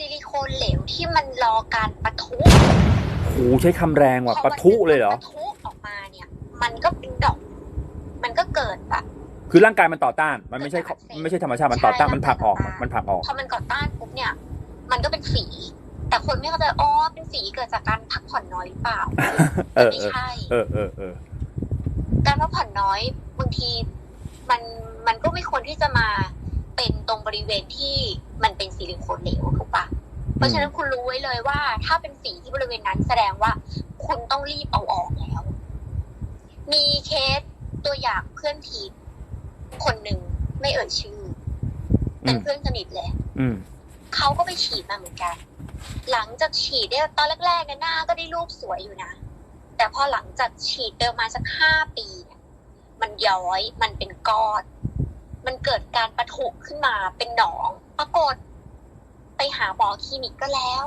ซิลิโคนเหลวที่มันรอการปะทุโอ้โหใช้คำแรงว่ะพอปะทุเลยเหรอ ปะทุออกมาเนี่ย มันก็เป็นดอก มันก็เกิดแบบคือร่างกายมันต่อต้าน มันไม่ใช่เกิดการอักเสบมันไม่ใช่ธรรมชาติมันต่อต้านใช่มันผลักออกมันต่อต้านมันผลักออกพอมันก่อต้านปุ๊บเนี่ย มันก็เป็นฝีแต่คนไม่เข้าใจอ๋อเป็นฝีเกิดจากการพักผ่อนน้อยหรือเปล่าเออไม่เออใช่เออเออเออการพักผ่อนน้อยบางทีมันมันก็ไม่ควรที่จะมาเป็นตรงบริเวณที่มันเป็นซิลิโคนเหลวถูกปะ เพราะฉะนั้นคุณรู้ไว้เลยว่า ถ้าเป็นฝีที่บริเวณนั้นแสดงว่า คุณต้องรีบเอาออกแล้ว มีเคสตัวอย่างเพื่อนทีมคนหนึ่งไม่เอ่ยชื่อ เป็นอืมเพื่อนสนิทเลยอืมเขาก็ไปฉีดมาเหมือนกัน หลังจากฉีดเนี่ยตอนแรกๆเนี่ยหน้าก็ได้รูปสวยอยู่นะ แต่พอหลังจากฉีดไปประมาณสักห้าปีเนี่ยมันย้อย มันเป็นก้อน มันเกิดการปะทุขึ้นมาเป็นหนองปรากฏไป หาหมอคลินิกก็แล้ว